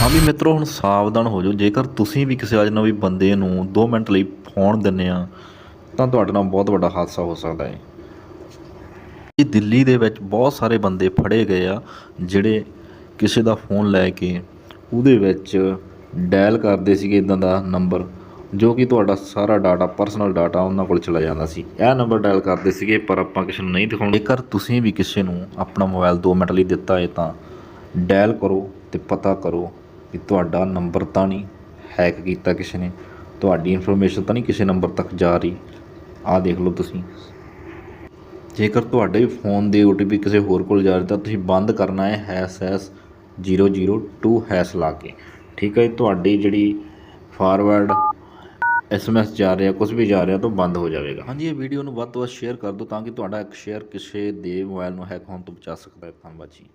ਹਾਂ ਵੀ ਮਿੱਤਰੋ, ਹੁਣ ਸਾਵਧਾਨ ਹੋ ਜਾਓ। ਜੇਕਰ ਤੁਸੀਂ ਵੀ ਕਿਸੇ ਅਜਨਬੀ ਬੰਦੇ ਨੂੰ 2 ਮਿੰਟ ਲਈ ਫੋਨ ਦਿੰਦੇ ਆ, ਤਾਂ ਤੁਹਾਡੇ ਨਾਲ ਬਹੁਤ ਵੱਡਾ ਹਾਦਸਾ ਹੋ ਸਕਦਾ ਹੈ। ਇਹ ਦਿੱਲੀ ਦੇ ਵਿੱਚ ਬਹੁਤ ਸਾਰੇ ਬੰਦੇ ਫੜੇ ਗਏ ਆ, ਜਿਹੜੇ ਕਿਸੇ ਦਾ ਫੋਨ ਲੈ ਕੇ ਉਹਦੇ ਵਿੱਚ ਡਾਇਲ ਕਰਦੇ ਸੀਗੇ ਇਦਾਂ ਦਾ ਨੰਬਰ ਜੋ ਕਿ ਤੁਹਾਡਾ ਸਾਰਾ ਡਾਟਾ ਪਰਸਨਲ ਡਾਟਾ ਉਹਨਾਂ ਕੋਲ ਚਲਾ ਜਾਂਦਾ ਸੀ। ਇਹ ਨੰਬਰ ਡਾਇਲ ਕਰਦੇ ਸੀਗੇ, ਪਰ ਆਪਾਂ ਕਿਸੇ ਨੂੰ ਨਹੀਂ ਦਿਖਾਉਣਾ। ਜੇਕਰ ਤੁਸੀਂ ਵੀ ਕਿਸੇ ਨੂੰ ਆਪਣਾ ਮੋਬਾਈਲ 2 ਮਿੰਟ ਲਈ ਦਿੱਤਾ ਹੈ, ਤਾਂ ਡਾਇਲ ਕਰੋ ਤੇ ਪਤਾ ਕਰੋ ਕਿ ਤੁਹਾਡਾ ਨੰਬਰ ਤਾਂ ਨਹੀਂ ਹੈਕ ਕੀਤਾ ਕਿਸੇ ਨੇ, ਤੁਹਾਡੀ ਇਨਫੋਰਮੇਸ਼ਨ ਤਾਂ ਨਹੀਂ ਕਿਸੇ ਨੰਬਰ ਤੱਕ ਜਾ ਰਹੀ। ਆਹ ਦੇਖ ਲਓ ਤੁਸੀਂ। ਜੇਕਰ ਤੁਹਾਡੇ ਫੋਨ ਦੇ OTP ਕਿਸੇ ਹੋਰ ਕੋਲ ਜਾ ਰਿਹਾ ਤਾਂ ਤੁਸੀਂ ਬੰਦ ਕਰਨਾ ਹੈ ਹੈਸ ਹੈਸ 002 ਹੈਸ ਲਾ ਕੇ। ਠੀਕ ਹੈ ਜੀ? ਤੁਹਾਡੀ ਜਿਹੜੀ ਫਾਰਵਰਡ ਐਸਐਮਐਸ ਜਾ ਰਿਹਾ ਕੁਝ ਵੀ ਜਾ ਰਿਹਾ ਤਾਂ ਬੰਦ ਹੋ ਜਾਵੇਗਾ। ਹਾਂਜੀ, ਇਹ ਵੀਡੀਓ ਨੂੰ ਵੱਧ ਤੋਂ ਵੱਧ ਸ਼ੇਅਰ ਕਰ ਦਿਓ ਤਾਂ ਕਿ ਤੁਹਾਡਾ ਇੱਕ ਸ਼ੇਅਰ ਕਿਸੇ ਦੇ ਮੋਬਾਈਲ ਨੂੰ ਹੈਕ ਹੋਣ ਤੋਂ ਬਚਾ ਸਕਦਾ ਹੈ। ਧੰਨਵਾਦ ਜੀ।